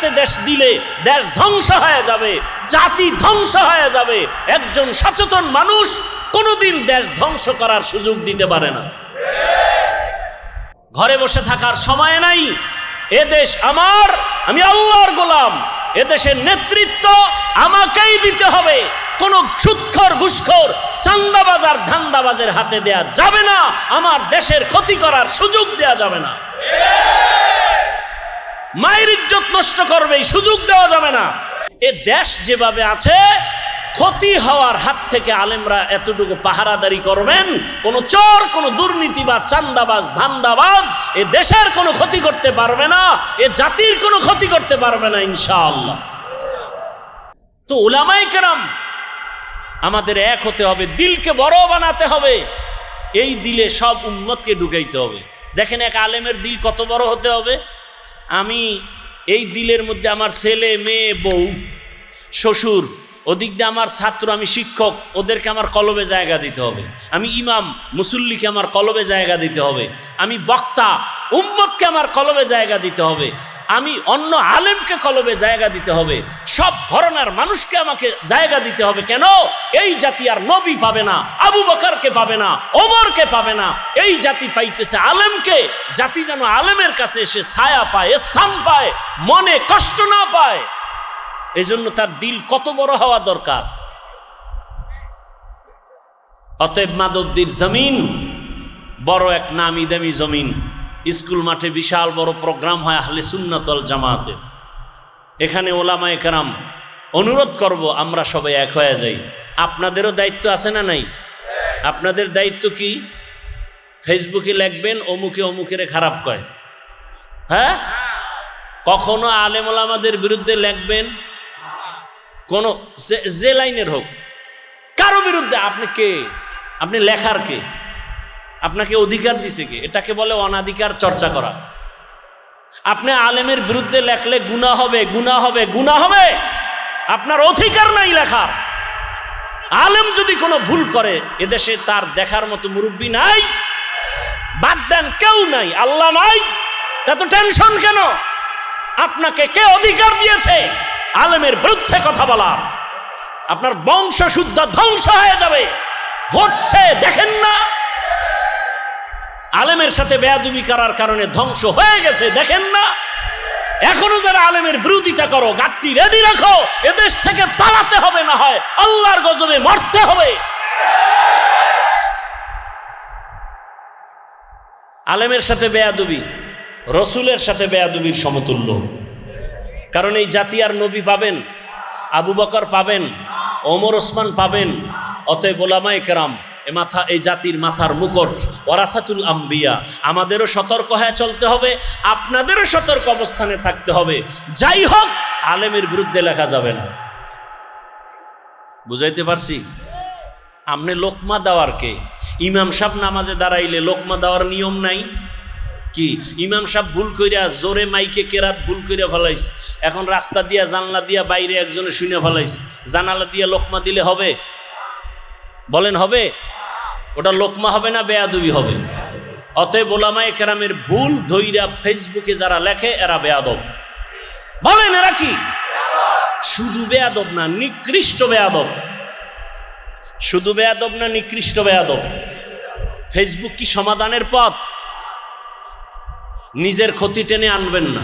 হাতে দেশ দিলে দেশ ধ্বংস হয়ে যাবে, জাতি ধ্বংস হয়ে যাবে। একজন সচেতন মানুষ কোনোদিন দেশ ধ্বংস করার সুযোগ দিতে পারে না। ঘরে বসে থাকার সময় নাই। এ দেশ আমার, আমি আল্লাহর গোলাম। এদেশের নেতৃত্ব আমাকেই দিতে হবে। কোন সুৎখর, ঘুষখোর, চান্দাবাজার, ধান্দাবাজের হাতে দেয়া যাবে না। আমার দেশের ক্ষতি করার সুযোগ দেয়া যাবে না। মায়ের ইজ্জত নষ্ট করবে সুযোগ দেওয়া যাবে না। এ দেশ যেভাবে আছে, ক্ষতি হওয়ার হাত থেকে আলেমরা এতটুকু পাহারাদারি করবেন, কোন চোর, কোন দুর্নীতি বা চান্দাবাজ, ধান্দাবাজ এ দেশের কোনো ক্ষতি করতে পারবে না, এ জাতির কোনো ক্ষতি করতে পারবে না, ইনশাআল্লাহ। তো ওলামাই কেরাম, আমাদের এক হতে হবে, দিলকে বড় বানাতে হবে, এই দিলে সব উন্মতকে ঢুকাইতে হবে। দেখেন এক আলেমের দিল কত বড় হতে হবে? আমি এই দিলের মধ্যে আমার ছেলে, মেয়ে, বউ, শ্বশুর, ওদিক দিয়ে আমার ছাত্র, আমি শিক্ষক, ওদেরকে আমার কলবে জায়গা দিতে হবে। আমি ইমাম, মুসল্লিকে আমার কলবে জায়গা দিতে হবে। আমি বক্তা, উম্মতকে আমার কলবে জায়গা দিতে হবে। আমি অন্য আলেমকে কলবে জায়গা দিতে হবে। সব ধরনের মানুষকে আমাকে জায়গা দিতে হবে কেন? এই জাতি আর নবী পাবে না, আবু বকারকে পাবে না, ওমরকে পাবে না। এই জাতি পাইতেছে আলেমকে। জাতি যেন আলেমের কাছে এসে ছায়া পায়, স্থান পায়, মনে কষ্ট না পায়। এই জন্য তার দিল কত বড় হওয়া দরকার। অতএব মাদদ্দির জমিন, বড় এক নামি দামি জমিন। স্কুল মাঠে বিশাল বড় প্রোগ্রাম হয় আহলে সুন্নতল জামাতে। এখানে ওলামা একরাম অনুরোধ করব আমরা সবাই এক হয়ে যাই। আপনাদেরও দায়িত্ব আছে না নাই? আপনাদের দায়িত্ব কি? ফেসবুকে লিখবেন, অমুকে অমুকেরে খারাপ কয়। হ্যাঁ? কখনো আলেম ওলামাদের বিরুদ্ধে লিখবেন? কোন যে লাইনের হোক। কারও বিরুদ্ধে? আপনি কে? আপনি লেখার কে? আপনাকে অধিকার দিছে কে? এটাকে বলে অনাধিকার চর্চা করা। আপনি আলেমের বিরুদ্ধে লেখলে গুণা হবে গুণা হবে গুণা হবে। আপনার অধিকার নাই লেখার। আলেম যদি কোনো ভুল করে, এদেশে তার দেখার মতো মুরব্বী নাই, বাদ দেন কেউ নাই, আল্লাহ নাই। এত টেনশন কেন? আপনাকে কে অধিকার দিয়েছে? আলেমের বিরুদ্ধে কথা বলার। আপনার বংশ শুদ্ধ ধ্বংস হয়ে যাবে। হচ্ছে দেখেন না। আলেমের সাথে বেয়াদুবি করার কারণে ধ্বংস হয়ে গেছে, দেখেন না? এখনও যারা আলেমের বিরোধিতা করো, গাটটি রেডি রাখো, এদেশ থেকে পালাতে হবে না হয়, আল্লাহর গজবে মরতে হবে। আলেমের সাথে বেয়াদুবি, রসুলের সাথে বেয়াদুবির সমতুল্য। কারণ এই জাতি আর নবী পাবেন, আবু বকর পাবেন, ওমর ওসমান পাবেন, অতএব ওলামাই কেরাম মাথা এই জাতির মাথার মুকুট ওরাসাতুল আম্বিয়া। আমাদেরও সতর্ক হয়ে চলতে হবে, আপনাদেরও সতর্ক অবস্থানে থাকতে হবে। যাই হোক, আলেমের বিরুদ্ধে লেখা যাবে না। বুঝাইতে পারছি? আপনি লোকমা দেওয়ার কে? ইমাম সাহেব নামাজে দাঁড়াইলে লোকমা দেওয়ার নিয়ম নাই? কি? ইমাম সাহেব ভুল কইরা জোরে মাইকে কেরাত ভুল কইরা ফেলাইছে। এখন রাস্তা দিয়া, জানলা দিয়া বাইরে একজনে শুনে ফেলাইছে। জানালা দিয়া লোকমা দিলে হবে? বলেন, হবে? ওটা লোকমা হবে না, বেয়াদবি হবে। অতএব ওলামায়ে কেরামের ভুল ধইরা ফেসবুকে যারা লেখে, এরা বেয়াদব। বলেন, এরা কি? শুধু বেয়াদব না, নিকৃষ্ট বেয়াদব। শুধু বেয়াদব না, নিকৃষ্ট বেয়াদব। ফেসবুক কি সমাধানের পথ? নিজের ক্ষতি টেনে আনবেন না।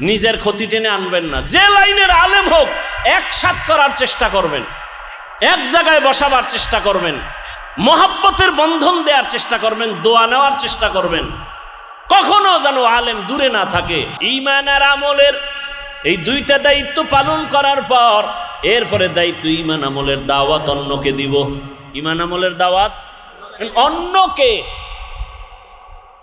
নিজের ক্ষতি টেনে আনবেন না। যে লাইনের আলেম হোক, একসাথ করার চেষ্টা করবেন। এক জায়গায় বসাবার চেষ্টা করবেন। মহাব্বতের বন্ধন দেওয়ার চেষ্টা করবেন, দোয়া নেওয়ার চেষ্টা করবেন। কখনো যেন আলেম দূরে না থাকে। ইমান আর আমলের এই দুইটা দায়িত্ব পালন করার পর, এরপরে দায়িত্ব ইমান আমলের দাওয়াত অন্যকে দিব। ইমান আমলের দাওয়াত? অন্যকে।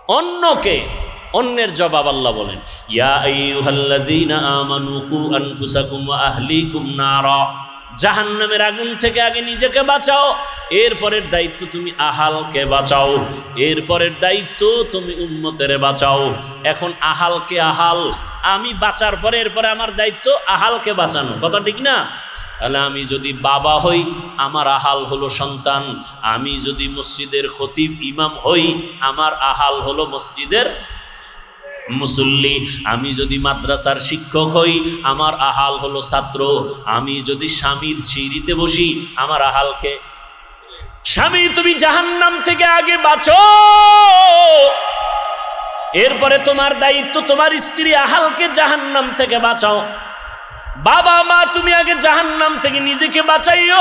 অন্যকে। অন্যের জবাব আল্লাহ বলেন, ইয়া আইয়ুহাল্লাযীনা আমানু কু আনফুসাকুম ওয়া আহলিকুম নারা। জাহান্নামের আগুন থেকে আগে নিজেকে বাঁচাও, এরপরের দায়িত্ব তুমি আহালকে বাঁচাও, এরপরের দায়িত্ব তুমি উন্মতের বাঁচাও। এখন আহালকে আহাল? আমি বাঁচার পরে, এরপরে আমার দায়িত্ব আহালকে বাঁচানো। কথা ঠিক না? তাহলে আমি যদি বাবা হই, আমার আহাল হলো সন্তান। আমি যদি মসজিদের খতিব ইমাম হই, আমার আহাল হলো মসজিদের মুসল্লি, আমি যদি মাদ্রাসার শিক্ষক হই, আমার আহাল হলো ছাত্র। আমি যদি স্বামীর সিঁড়িতে বসি, আমার আহালকে? স্বামী, তুমি জাহান্নাম থেকে আগে বাঁচো। এরপরে তোমার দায়িত্ব, তোমার স্ত্রী আহালকে জাহান্নাম থেকে বাঁচাও। বাবা, মা, তুমি আগে জাহান্নাম থেকে নিজেকে বাঁচাইও।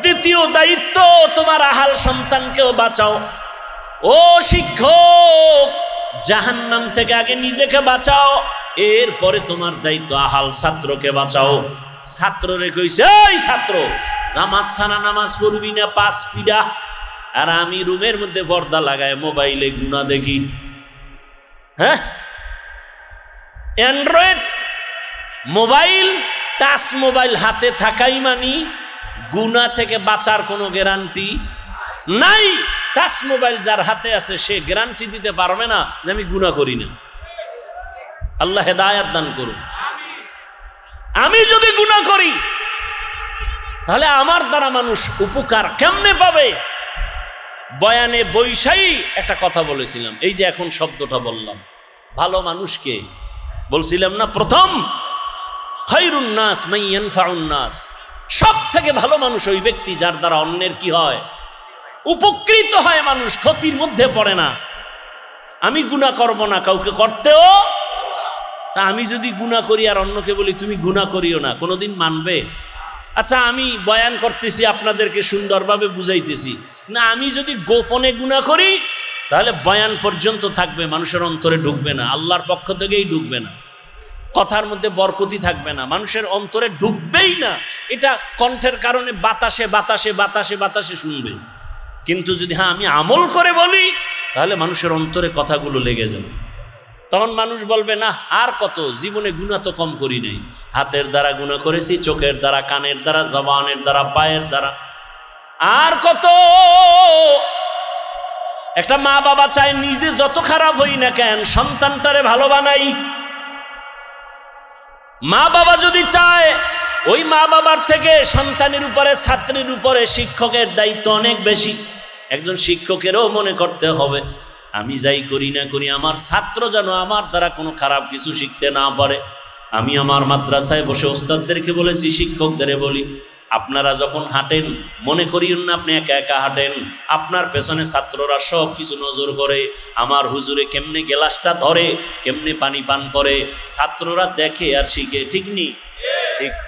দ্বিতীয় দায়িত্ব, তোমার আহাল সন্তানকেও বাঁচাও। ও শিক্ষক জাহান্নাম থেকে আগে নিজেকে বাঁচাও, এরপরে তোমার দায়িত্ব আহাল ছাত্রকে বাঁচাও। ছাত্ররে কইছে, এই ছাত্র, জামাত সানা নামাজ পড়বি না, পাঁচ পিডা। আর আমি রুমের মধ্যে পর্দা লাগায়, মোবাইলে গুণা দেখি। হ্যাঁ? অ্যান্ড্রয়েড মোবাইল, টাচ মোবাইল হাতে থাকাই মানি, গুণা থেকে বাঁচার কোনো গ্যারান্টি নাই। টাচ মোবাইল যার হাতে আছে, সে গ্যারান্টি দিতে পারবে না যে আমি গুণা করি না। আল্লাহ হেদায়াত দান করুন। আমি যদি গুণা করি, তাহলে আমার দ্বারা মানুষ উপকার কেমনে পাবে? বয়ানে বৈশাই একটা কথা বলেছিলাম, এই যে এখন শব্দটা বললাম। ভালো মানুষকে বলছিলাম না, প্রথম খৈরুন্নাস সব থেকে ভালো মানুষ ওই ব্যক্তি যার দ্বারা অন্যের কি হয়? উপকৃত হয় মানুষ, ক্ষতির মধ্যে পড়ে না। আমি গুণা করব না, কাউকে করতেও তা আমি যদি গুণা করি আর অন্যকে বলি, তুমি গুণা করিও না, কোনোদিন মানবে? আচ্ছা আমি বয়ান করতেছি, আপনাদেরকে সুন্দরভাবে বুঝাইতেছি। না, আমি যদি গোপনে গুণা করি, তাহলে বয়ান পর্যন্ত থাকবে, মানুষের অন্তরে ঢুকবে না, আল্লাহর পক্ষ থেকেই ঢুকবে না। কথার মধ্যে বরকতি থাকবে না, মানুষের অন্তরে ঢুকবেই না। এটা কণ্ঠের কারণে বাতাসে বাতাসে বাতাসে বাতাসে শুনবে। কিন্তু যদি হ্যাঁ আমি আমল করে বলি, তাহলে মানুষের অন্তরে কথাগুলো লেগে যাবে। তখন মানুষ বলবে, না, আর কত? জীবনে গুণা তো কম করি নাই। হাতের দ্বারা গুণা করেছি, চোখের দ্বারা, কানের দ্বারা, জবানের দ্বারা, পায়ের দ্বারা। আর কত? একটা মা বাবা চায়, নিজে যত খারাপ হই না কেন, সন্তানটারে ভালো বানাই। মা বাবা যদি চায়, ওই মা বাবার থেকে সন্তানের উপরে, ছাত্রীর উপরে, শিক্ষকের দায়িত্ব অনেক বেশি। একজন শিক্ষকেরও মনে করতে হবে, আমি যাই করি না করি, আমার ছাত্র যেন আমার দ্বারা কোনো খারাপ কিছু শিখতে না পারে। আমি আমার মাদ্রাসায় বসে ওস্তাদদেরকে বলেছি শিক্ষকদের বলি, আপনারা যখন হাঁটেন, মনে করিয়েন না আপনি একা একা হাঁটেন, আপনার পেছনে ছাত্ররা সব কিছু নজর করে, আমার হুজুরে কেমনে গেলাসটা ধরে, কেমনে পানি পান করে, ছাত্ররা দেখে আর শিখে, ঠিক নি?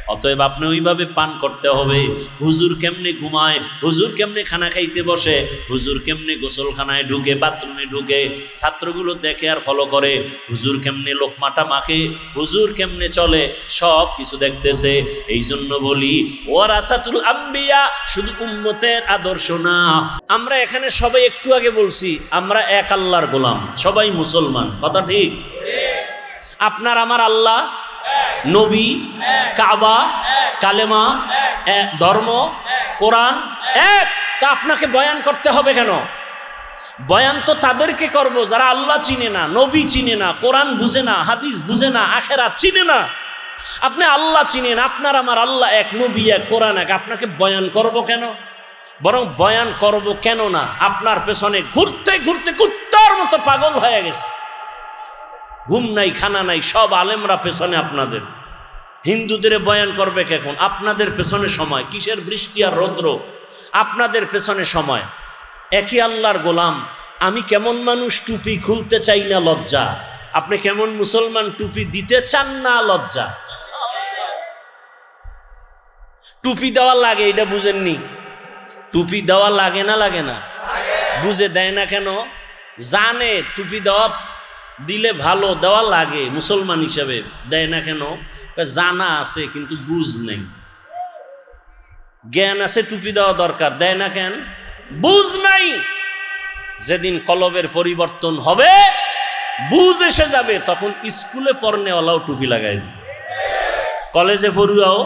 অতএব আপনি ওইভাবে পান করতে হবে। হুজুর কেমনে ঘুমায়? হুজুর কেমনে খানা খাইতে বসে? হুজুর কেমনে গোসলখানায় ঢুকে, বাথরুমে ঢুকে, ছাত্রগুলো দেখে আর ফলো করে? হুজুর কেমনে লোকমাটা মাখে? হুজুর কেমনে চলে? সব কিছু দেখতেছে। এই জন্য বলি, ওয়ারাসাতুল আম্বিয়া শুধু উম্মতের আদর্শ না। আমরা এখানে সবাই একটু আগে বলছি, আমরা এক আল্লাহর গোলাম, সবাই মুসলমান। কথা ঠিক? আপনার আমার আল্লাহ? নবী, কাবা, কালেমা ধর্ম, কোরআন, এক! তা আপনাকে বয়ান করতে হবে কেন? বয়ান তো তাদেরকে করব, যারা আল্লাহ চিনে না, নবী চিনে না, কোরআন বুঝে না, হাদিস বুঝে না আখেরা চিনে না। আপনি আল্লাহ চিনেন, আপনার আমার আল্লাহ এক, নবী এক, কোরআন এক, আপনাকে বয়ান করব কেন? বরং বয়ান করব কেন না? আপনার পেছনে ঘুরতে ঘুরতে কুত্তার মতো পাগল হয়ে গেছে। ঘুম নাই, খানা নাই, সব আলেমরা পেছনে আপনাদের। হিন্দুদের বয়ান করবে এখন? আপনাদের পেছনে সময়। কিসের বৃষ্টি আর রৌদ্র? আপনাদের পেছনে সময়। একই আল্লাহর গোলাম। আমি কেমন মানুষ টুপি খুলতে চাই না লজ্জা? আপনি কেমন মুসলমান টুপি দিতে চান না লজ্জা? টুপি দেওয়া লাগে, এটা বুঝেননি। টুপি দেওয়া লাগে না লাগে না? বুঝে দেয় না কেন? জানে, টুপি দেওয়া দিলে ভালো, দেওয়া লাগে, মুসলমান হিসাবে। দেয় না কেন? জানা আছে, কিন্তু বুঝ নেই। জ্ঞান আছে, টুপি দেওয়া দরকার, দেয় না কেন? বুঝ নাই। যেদিন কলবের পরিবর্তন হবে, বুঝ এসে যাবে, তখন স্কুলে পড়নেওয়ালাও টুপি লাগাই কলেজে পড়ুয়াও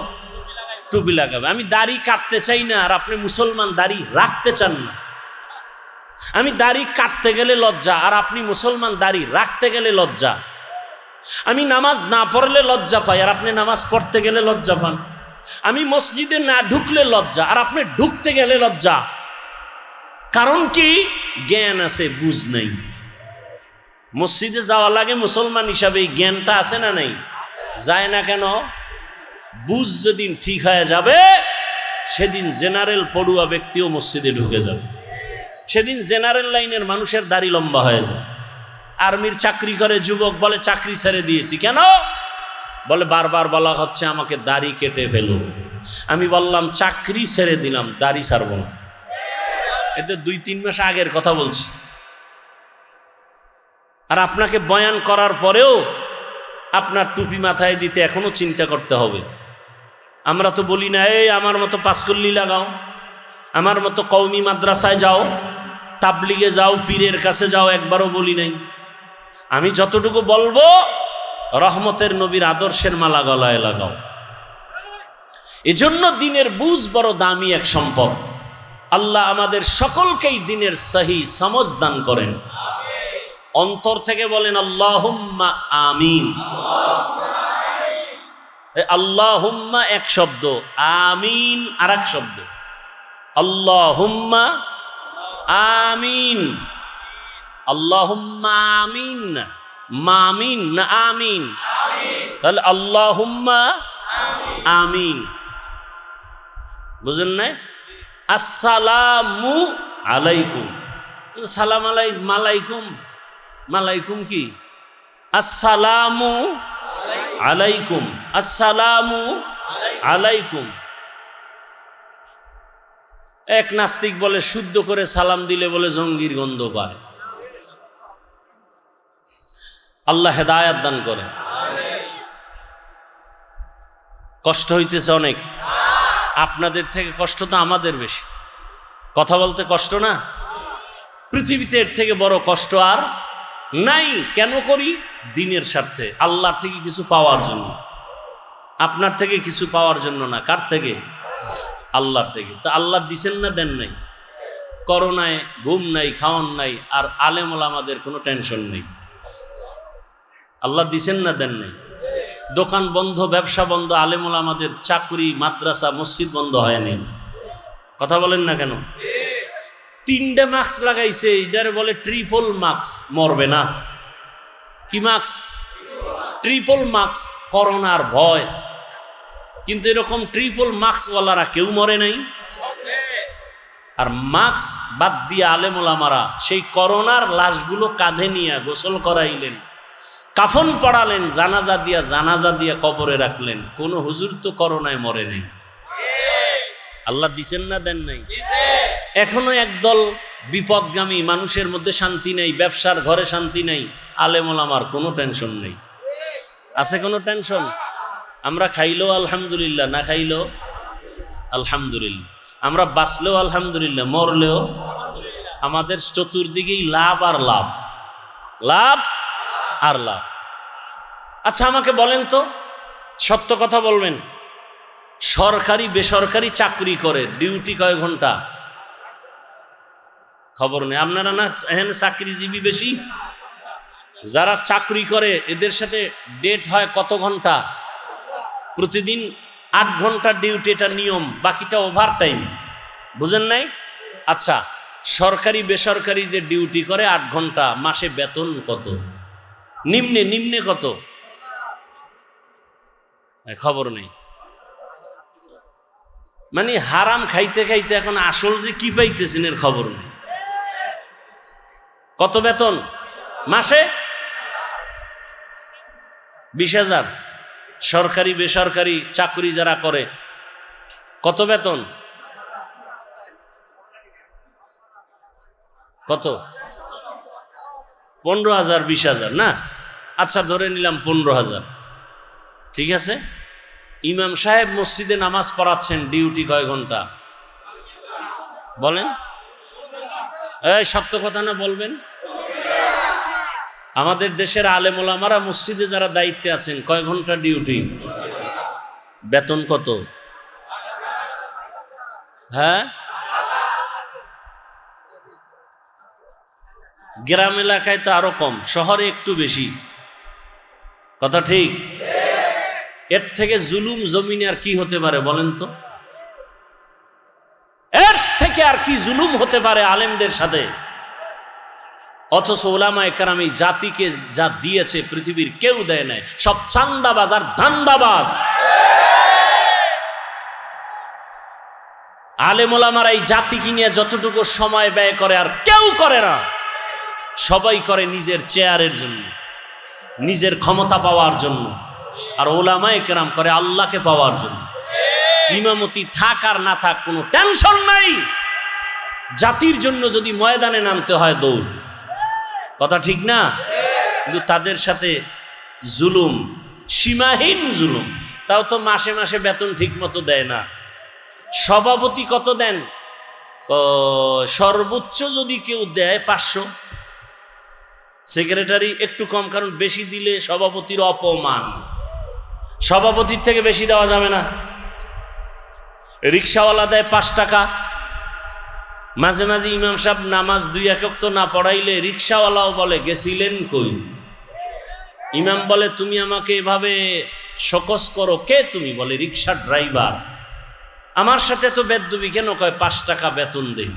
টুপি লাগাবে। আমি দাড়ি কাটতে চাই না, আর আপনি মুসলমান, দাড়ি রাখতে চান না। আমি দাড়ি কাটতে গেলে লজ্জা, আর আপনি মুসলমান, দাড়ি রাখতে গেলে লজ্জা। আমি নামাজ না পড়লে লজ্জা পাই, আর আপনি নামাজ পড়তে গেলে লজ্জা পান। আমি মসজিদে না ঢুকলে লজ্জা, আর আপনি ঢুকতে গেলে লজ্জা। কারণ কি? জ্ঞান আছে, বুঝ নেই। মসজিদে যাওয়া লাগে মুসলমান হিসাবে এই জ্ঞানটা আছে না নেই? যায় না কেন? বুঝ যেদিন ঠিক হয়ে যাবে, সেদিন জেনারেল পড়ুয়া ব্যক্তিও মসজিদে ঢুকে যাবে। সেদিন জেনারেল লাইনের মানুষের দাড়ি লম্বা হয়ে যায় আর্মির চাকরি করে, যুবক বলে, চাকরি ছেড়ে দিয়েছি। কেন? বলে, বারবার বলা হচ্ছে, আমাকে দাড়ি কেটে ফেলুন আমি বললাম, চাকরি ছেড়ে দিলাম, দাড়ি ছাড়ব না। এতে দুই তিন মাস আগের কথা বলছি। আর আপনাকে বয়ান করার পরেও আপনার টুপি মাথায় দিতে এখনও চিন্তা করতে হবে। আমরা তো বলি না, এই, আমার মতো পাঁচকল্লি লাগাও, আমার মতো কৌমি মাদ্রাসায় যাও, তাবলিগে যাও, পীরের কাছে যাও। একবারও বলি নাই। আমি যতটুকু বলব, রহমতের নবীর আদর্শের মালা গলায় লাগাও। এজন্য দিনের বুঝ বড় দামি এক সম্পদ। আল্লাহ আমাদের সকলকেই দিনের সহি সমজ দান করেন। অন্তর থেকে বলেন, আল্লাহুম্মা আমিন। আল্লাহুম্মা এক শব্দ, আমিন আর এক শব্দ। আল্লাহুম্মা আমিন। আল্লাহুম্মা মামিন না আমিন? তাহলে আল্লাহুম্মা আমিন। বুঝেন না আসসালামু আলাইকুম। মালাইকুম। মালাইকুম কি? আসসালামু আলাইকুম। আসসালামু আলাইকুম। এক নাস্তিক বলে, শুদ্ধ করে সালাম দিলে বলে জঙ্গির গন্ধ পায়। আল্লাহ হেদায়াত দান করে কষ্ট হইতেছে অনেক। আপনাদের থেকে কষ্ট তো আমাদের বেশি। কথা বলতে কষ্ট না? পৃথিবীতে এর থেকে বড় কষ্ট আর নাই। কেন করি? দিনের স্বার্থে। আল্লাহর থেকে কিছু পাওয়ার জন্য। আপনার থেকে কিছু পাওয়ার জন্য না। কার থেকে? আল্লাহর থেকে। তা আল্লাহ দিছেন না দেন নাই। করোনায় ঘুম নাই, খাওয়ান নাই, আর আলেমল আমাদের কোনো টেনশন নেই। আল্লাহ দিছেন না, দেন নাই। দোকান বন্ধ, ব্যবসা বন্ধ, আলেমল আমাদের চাকরি, মাদ্রাসা, মসজিদ বন্ধ হয়নি। কথা বলেন না কেন? তিনটে মাস্ক লাগাইছে এটারে বলে ট্রিপল মাস্ক, মরবে না। কি মাস্ক? ট্রিপল মাস্ক, করোনার ভয়। কিন্তু এরকম ট্রিপল মাস্কওয়ালারা কেউ মরে নাই। আর মাস্ক বাদ দিয়ে আলেমোলামারা সেই করোনার লাশগুলো কাঁধে নিয়ে গোসল করাইলেন। কাফন পড়ালেন, জানাজা দিয়া জানাজা দিয়া কবরে রাখলেন। কোন হুজুর তো করোনায় মরে নেই। আল্লাহ দিছেন না দেন নাই? এখনও একদল বিপদগামী মানুষের মধ্যে শান্তি নেই, ব্যবসার ঘরে শান্তি নেই আলেমোলামার কোনো টেনশন নেই। আছে কোনো টেনশন? আমরা খাইলেও আলহামদুলিল্লাহ, না খাইলেও আলহামদুলিল্লাহ। আমরা বাঁচলেও আলহামদুলিল্লাহ, মরলেও আমাদের চতুর্দিকেই লাভ আর লাভ। লাভ আর লাভ আচ্ছা আমাকে বলেন তো, সত্য কথা বলবেন। সরকারি, বেসরকারি চাকরি করে, ডিউটি কয় ঘণ্টা? খবর নেই। আপনারা না এখানে চাকরিজীবী বেশি? যারা চাকরি করে, এদের সাথে ডেট হয় কত ঘণ্টা? প্রতিদিন আট ঘণ্টা ডিউটি, এটা নিয়ম, বাকিটা ওভার টাইম বুঝেন নাই? আচ্ছা সরকারি, বেসরকারি যে ডিউটি করে আট ঘণ্টা, মাসে বেতন কত? নিম্নে নিম্নে কত? খবর নেই। মানে হারাম খাইতে খাইতে এখন আসল যে কি পাইতেছেন এর খবর নেই। কত বেতন? মাসে? বিশ হাজার। সরকারি, বেসরকারি চাকরি যারা করে, কত বেতন? কত? পনেরো হাজার, বিশ হাজার, না? আচ্ছা ধরে নিলাম পনেরো হাজার। ঠিক আছে? ইমাম সাহেব মসজিদে নামাজ পড়াচ্ছেন, ডিউটি কয় ঘণ্টা? বলেন। এই, সত্য কথা না বলবেন? আমাদের দেশের আলেমোলামারা মসজিদে যারা দায়িত্বে আছেন, কয় ঘণ্টা ডিউটি? বেতন কত? হ্যাঁ? গ্রাম এলাকায় তো আরও কম, শহরে একটু বেশি। কথা ঠিক? এর থেকে জুলুম জমিনে আর কি হতে পারে বলেন তো? এর থেকে আর কি জুলুম হতে পারে আলেমদের সাথে? অথচ ওলামা একরাম এই জাতিকে যা দিয়েছে পৃথিবীর কেউ দেয় নাই। সব চান্দাবাজ আর ধান্দাবাজ আলেমোলামার এই জাতিকে নিয়ে যতটুকু সময় ব্যয় করে আর কেউ করে না। সবাই করে নিজের চেয়ারের জন্য, নিজের ক্ষমতা পাওয়ার জন্য, আর ওলামা একরাম করে আল্লাহকে পাওয়ার জন্য। ইমামতি থাক আর না থাক, কোনো টেনশন নাই। জাতির জন্য যদি ময়দানে নামতে হয় দৌড়। কথা ঠিক না? কিন্তু তাদের সাথে জুলুম, সীমাহীন জুলুম, তাও তো মাসে মাসে বেতন ঠিক মতো দেয় না। সভাপতি কত দেন? সর্বোচ্চ যদি কেউ দেয় পাঁচশো। সেক্রেটারি একটু কম, কারণ বেশি দিলে সভাপতির অপমান। সভাপতির থেকে বেশি দেওয়া যাবে না। রিক্সাওয়ালা দেয় পাঁচ টাকা। মাঝে মাঝে ইমাম সাহেব নামাজ দুই একক তো না পড়াইলে রিক্সাওয়ালাও বলে, গেছিলেন কই? ইমাম বলে, তুমি আমাকে এভাবে সকস করো, কে তুমি? বলে, রিক্সা ড্রাইভার। আমার সাথে তো বেদবি কেন? কয়, পাঁচ টাকা বেতন দেই।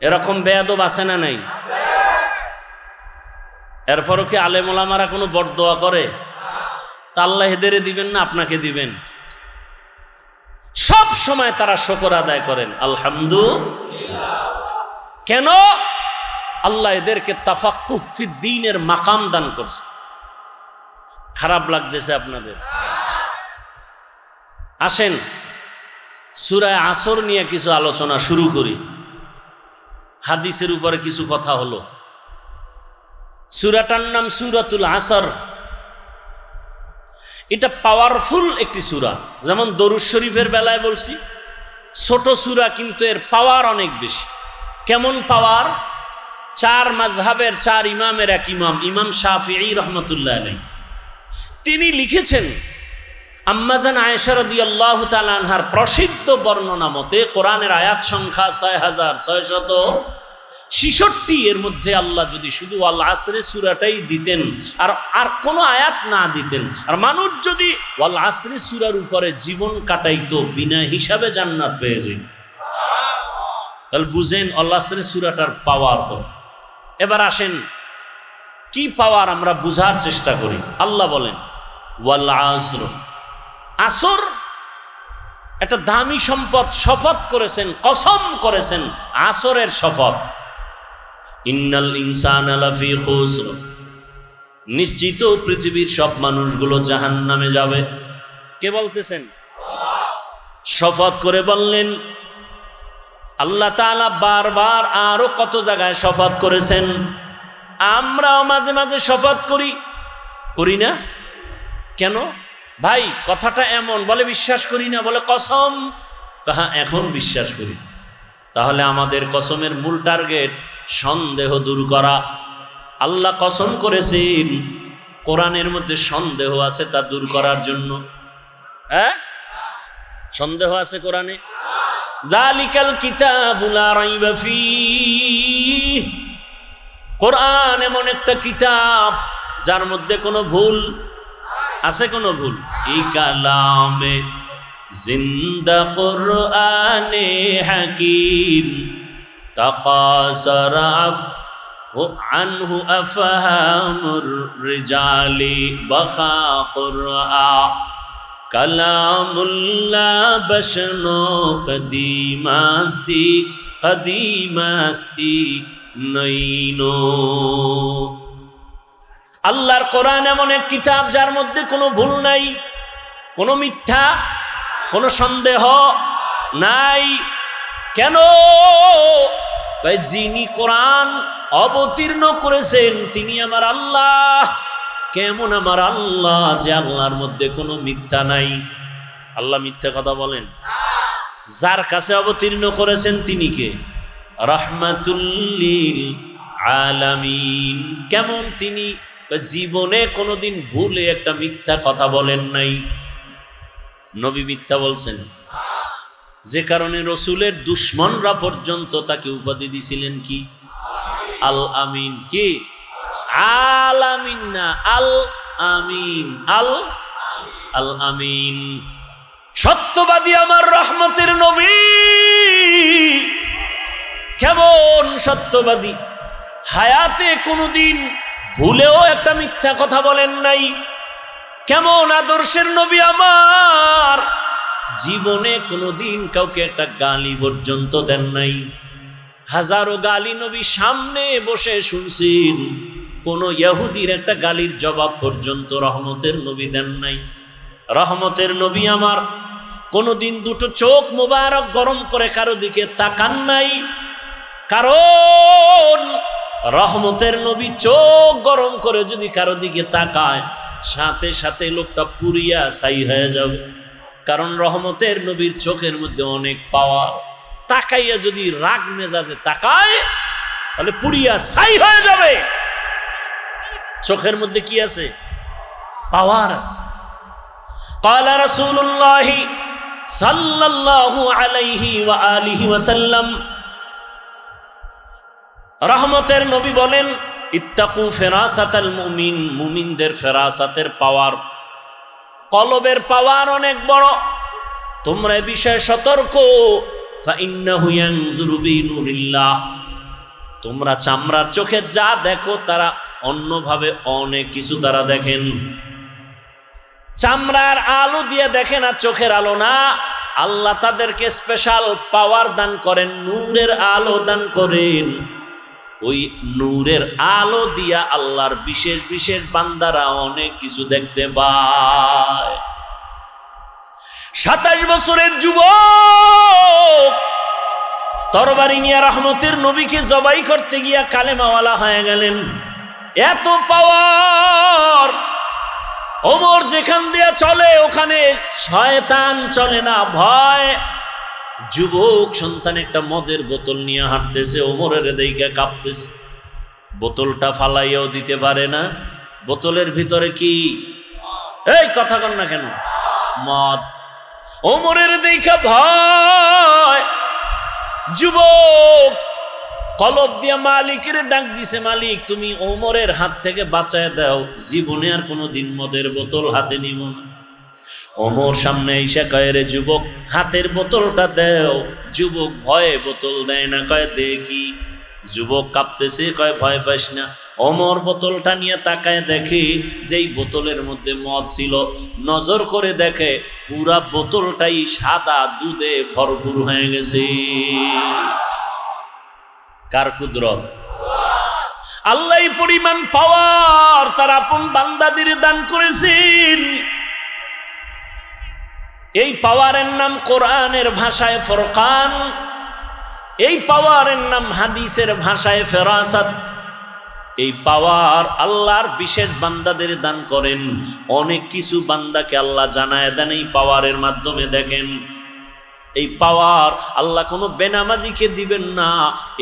এরকম বেয়াদব আছে না নাই? এরপরও কি আলেমোলামারা কোনো বরদোয়া করে? তা আল্লাহ এদেরে দিবেন না আপনাকে দিবেন? সব সময় তারা শকর আদায় করেন আলহামদু কেন? আল্লাহ এদেরকে তাফাকুফিদ্দিনের মাকাম দান করছে। খারাপ লাগতেছে আপনাদের। আসেন, সুরায় আসর নিয়ে কিছু আলোচনা শুরু করি। হাদিসের উপরে কিছু কথা হলো। সুরাটার নাম সুরাতুল আসর। এটা পাওয়ারফুল একটি সুরা। যেমন দরুদ শরীফের বেলায় বলছি, ছোট সুরা কিন্তু এর পাওয়ার অনেক বেশি। কেমন পাওয়ার চার মাঝহাবের চার ইমামের এক ইমাম ইমাম শাহি রহমতুল্লাহ আলাই তিনি লিখেছেন আম্মাজান আয়েশারদি আল্লাহ তালানহার প্রসিদ্ধ বর্ণনা মতে কোরআনের আয়াত সংখ্যা ছয় হাজার ছয়শত ছিষট্টি এর মধ্যে আল্লাহ যদি শুধু আল্লাহ আসরে সুরাটাই দিতেন, আর আর কোনো আয়াত না দিতেন, আর মানুষ যদি ওয়াল আসরে সুরার উপরে জীবন কাটাইতো, বিনা হিসাবে জান্নাত পেয়ে যেত। তাহলে বুঝেন আল্লাহ আসরে সুরাটার পাওয়ার এবার আসেন, কি পাওয়ার আমরা বুঝার চেষ্টা করি? আল্লাহ বলেন, ওয়াল আসর। আসর একটা দামি সম্পদ শপথ করেছেন, কসম করেছেন, আসরের শপথ। ইন্নাল ইনসান আলাফি খুসর। নিশ্চিত পৃথিবীর সব মানুষগুলো জাহান নামে যাবে। কে বলতেছেন? শপথ করে বললেন, আল্লাহ বারবার আরও কত জায়গায় শপথ করেছেন। আমরাও মাঝে মাঝে শপথ করি। করি না? কেন? ভাই, কথাটা এমন, বলে বিশ্বাস করি না, বলে কসম। হ্যাঁ এখন বিশ্বাস করি। তাহলে আমাদের কসমের মূল টার্গেট সন্দেহ দূর করা। আল্লাহ কসম করেছেন, কোরআনের মধ্যে সন্দেহ আছে তা দূর করার জন্য। হ্যাঁ? সন্দেহ আছে কোরআনে? জালিকাল কিতাবুলা কোরআন এমন একটা কিতাব যার মধ্যে কোনো ভুল আছে, কোনো ভুল? এই কালামে জিন্দা কোরআনে হাকিম। তাকাসার আনহু আফহামুর রিজালি বখা কুরআ কালামুল্লাহ বসনো কদিমাস্তি কদিমাস্তি নইনো আল্লাহর কোরআন এমন এক কিতাব যার মধ্যে কোনো ভুল নাই, কোনো মিথ্যা, কোনো সন্দেহ নাই। কেন? যিনি কোরআন অবতীর্ণ করেছেন, তিনি আমার আল্লাহ। কেমন আমার আল্লাহ যে আল্লাহর মধ্যে কোনো মিথ্যা নাই? আল্লাহ মিথ্যা কথা বলেন। যার কাছে অবতীর্ণ করেছেন তিনি কে? রহমাতুল্লিল আলামিন। কেমন তিনি? জীবনে কোনোদিন ভুলে একটা মিথ্যা কথা বলেন নাই। নবী মিথ্যা বলছেন। যে কারণে রসুলের দুশ্মনরা পর্যন্ত তাকে উপাধি দিছিলেন কি? আল আমিন কি? আল আমিন না, আল আমিন, আল আল আমিন। সত্যবাদী আমার রহমতের নবী। কেমন সত্যবাদী? হায়াতে কোনোদিন ভুলেও একটা মিথ্যা কথা বলেন নাই। কেমন আদর্শের নবী আমার। জীবনে কোনোদিন কাউকে একটা গালি পর্যন্ত দেন নাই। হাজারো গালি নবী সামনে বসে শুনছেন, কোন ইহুদির একটা গালির জবাব পর্যন্ত রহমতের নবী দেন নাই। রহমতের নবী আমার, কোনোদিন দুটো চোখ মোবারক গরম করে কারও দিকে তাকান নাই। কারণ রহমতের নবী চোখ গরম করে যদি কারও দিকে তাকায়, সাথে সাথে লোকটা পুরিয়া ছাই হয়ে যাবে। কারণ রহমতের নবীর চোখের মধ্যে অনেক পাওয়া। তাকাইয়া যদি রাগ মেজাজে তাকায়, তাহলে পুড়িয়া সাই হয়ে যাবে। চোখের মধ্যে কি আছে? পাওয়ার আছে। قال رسول الله সাল্লাল্লাহু আলাইহি عليه واله ওয়াসাল্লাম রহমতের নবী বলেন, ইত্তাকু ফিরাসাতাল মুমিন, মুমিনদের ফেরাসাতের পাওয়ার কলবের পাওয়ার অনেক বড়। তোমরা বিষয়ে সতর্ক। তোমরা চামড়ার চোখে যা দেখো, তারা অন্যভাবে অনেক কিছু তারা দেখেন। চামড়ার আলো দিয়ে দেখে না চোখের আলো না। আল্লাহ তাদেরকে স্পেশাল পাওয়ার দান করেন, নূরের আলো দান করেন। ওই নূরের আলো দিয়া আল্লাহর বিশেষ বিশেষ বান্দারা অনেক কিছু দেখতে পায়। সাতাশ বছরের যুবক, তরবারি নিয়ে রহমতের নবীকে জবাই করতে গিয়া কালেমাওয়ালা হয়ে গেলেন। এত পাওয়ার, ওমর যেখান দিয়ে চলে, ওখানে শয়তান চলে না, ভয় যুবক সন্তান একটা মদের বোতল নিয়ে হাঁটতেছে, ওমরের দিকে কাঁপতেছে। বোতলটা ফালাইয়াও দিতে পারে না। বোতলের ভিতরে কি? এই কথা কন না কেন? মদ। ওমরের দিকে ভয় যুবক, কলব দিয়া মালিকের ডাক দিছে, মালিক, তুমি ওমরের হাত থেকে বাঁচায় দাও। জীবনে আর কোনো দিন মদের বোতল হাতে নিব না। ওমর সামনে এসে কয় যুবক, হাতের বোতলটা দেও। যুবক ভয়ে বোতল দেয় না, কয়, দেখি। যুবক কাঁপতেছে, কয়, ভয় পাইস না। অমর বোতলটা নিয়ে তাকায় দেখে, যেই বোতলের মধ্যে মদ ছিল, নজর করে দেখে, পুরা বোতলটাই সাদা দুধে ভরপুর হয়ে গেছে। কার কুদরত? আল্লাহ পরিমাণ পাওয়ার, তার আপন বান্দাদের দান করেছেন। এই পাওয়ারের নাম কোরআনের ভাষায় ফরকান, এই পাওয়ারের নাম হাদিসের ভাষায় ফেরাসাত। এই পাওয়ার আল্লাহর বিশেষ বান্দাদের দান করেন। অনেক কিছু বান্দাকে আল্লাহ জানায় দেন এই পাওয়ারের মাধ্যমে, দেখেন। এই পাওয়ার আল্লাহ কোনো বেনামাজিকে দিবেন না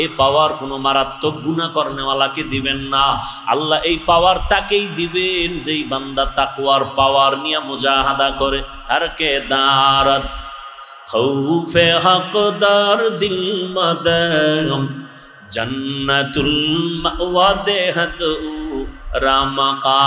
এই পাওয়ার কোনো মারাত্মক গুণা কর্নেওয়ালাকে দিবেন না। আল্লাহ এই পাওয়ার তাকেই দিবেন যেই বান্দা তাকুয়ার পাওয়ার নিয়ে মুজাহাদা করে। আর কে দাঁড়াত খৌফে হকদার দিল মদম জন্নতুল মাওয়া দেহত রামকা